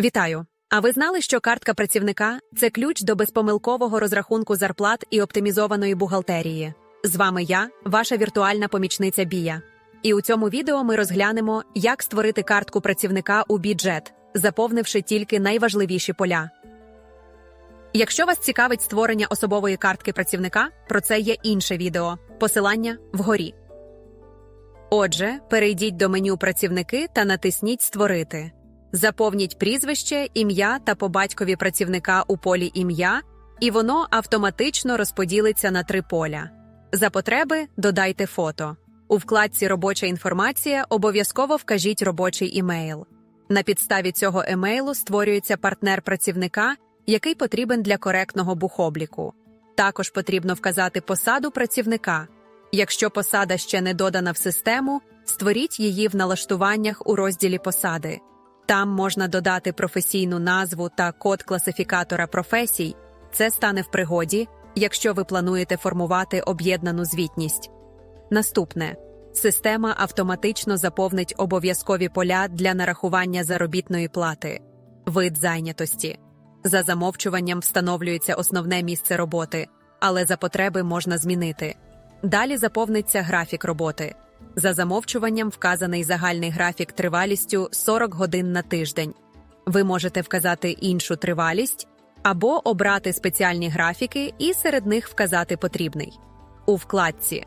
Вітаю! А ви знали, що картка працівника це ключ до безпомилкового розрахунку зарплат і оптимізованої бухгалтерії? З вами я, ваша віртуальна помічниця Бія. І у цьому відео ми розглянемо, як створити картку працівника у бюджет, заповнивши тільки найважливіші поля. Якщо вас цікавить створення особової картки працівника, про це є інше відео. Посилання вгорі. Отже, перейдіть до меню Працівники та натисніть Створити. Заповніть прізвище, ім'я та по батькові працівника у полі ім'я, і воно автоматично розподілиться на три поля. За потреби додайте фото. У вкладці Робоча інформація обов'язково вкажіть робочий імейл. На підставі цього емейлу створюється партнер працівника, який потрібен для коректного бухобліку. Також потрібно вказати посаду працівника. Якщо посада ще не додана в систему, створіть її в налаштуваннях у розділі посади. Там можна додати професійну назву та код класифікатора професій. Це стане в пригоді, якщо ви плануєте формувати об'єднану звітність. Наступне система автоматично заповнить обов'язкові поля для нарахування заробітної плати, вид зайнятості. За замовчуванням встановлюється основне місце роботи, але за потреби можна змінити. Далі заповниться графік роботи. За замовчуванням вказаний загальний графік тривалістю 40 годин на тиждень. Ви можете вказати іншу тривалість або обрати спеціальні графіки і серед них вказати потрібний. У вкладці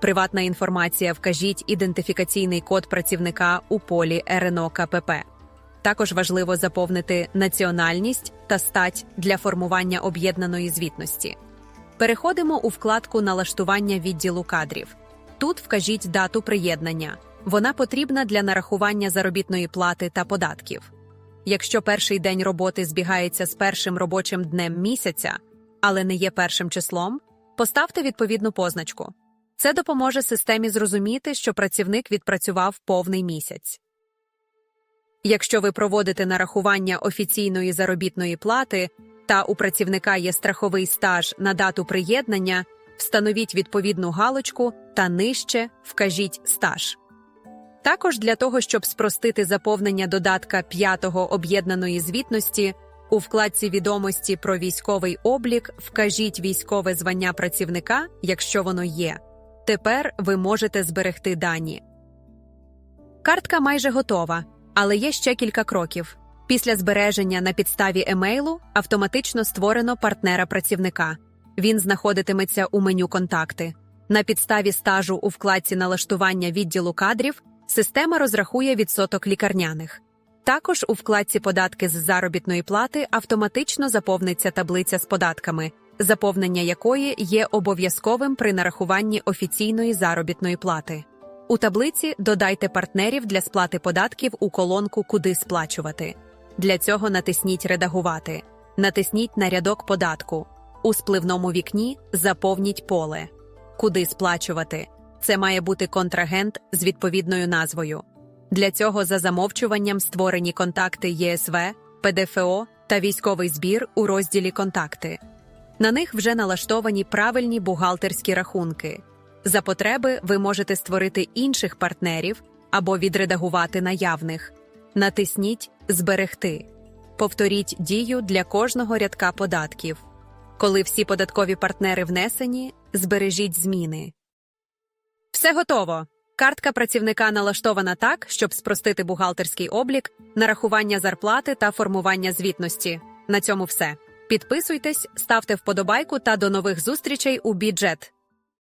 Приватна інформація вкажіть ідентифікаційний код працівника у полі РНО КПП. Також важливо заповнити національність та стать для формування об'єднаної звітності. Переходимо у вкладку Налаштування відділу кадрів. Тут вкажіть дату приєднання. Вона потрібна для нарахування заробітної плати та податків. Якщо перший день роботи збігається з першим робочим днем місяця, але не є першим числом, поставте відповідну позначку. Це допоможе системі зрозуміти, що працівник відпрацював повний місяць. Якщо ви проводите нарахування офіційної заробітної плати та у працівника є страховий стаж на дату приєднання, встановіть відповідну галочку та нижче вкажіть стаж. Також для того, щоб спростити заповнення додатка 5-го об'єднаної звітності, у вкладці відомості про військовий облік вкажіть військове звання працівника, якщо воно є. Тепер ви можете зберегти дані. Картка майже готова, але є ще кілька кроків. Після збереження на підставі емейлу автоматично створено партнера працівника. Він знаходитиметься у меню Контакти. На підставі стажу у вкладці налаштування відділу кадрів система розрахує відсоток лікарняних. Також у вкладці Податки з заробітної плати автоматично заповниться таблиця з податками, заповнення якої є обов'язковим при нарахуванні офіційної заробітної плати. У таблиці додайте партнерів для сплати податків у колонку Куди сплачувати. Для цього натисніть Редагувати, натисніть на рядок податку. У спливному вікні заповніть поле. Куди сплачувати? Це має бути контрагент з відповідною назвою. Для цього за замовчуванням створені контакти ЄСВ, ПДФО та військовий збір у розділі Контакти. На них вже налаштовані правильні бухгалтерські рахунки. За потреби ви можете створити інших партнерів або відредагувати наявних. Натисніть Зберегти. Повторіть дію для кожного рядка податків. Коли всі податкові партнери внесені, збережіть зміни. Все готово. Картка працівника налаштована так, щоб спростити бухгалтерський облік, нарахування зарплати та формування звітності. На цьому все. Підписуйтесь, ставте вподобайку та до нових зустрічей у бюджет.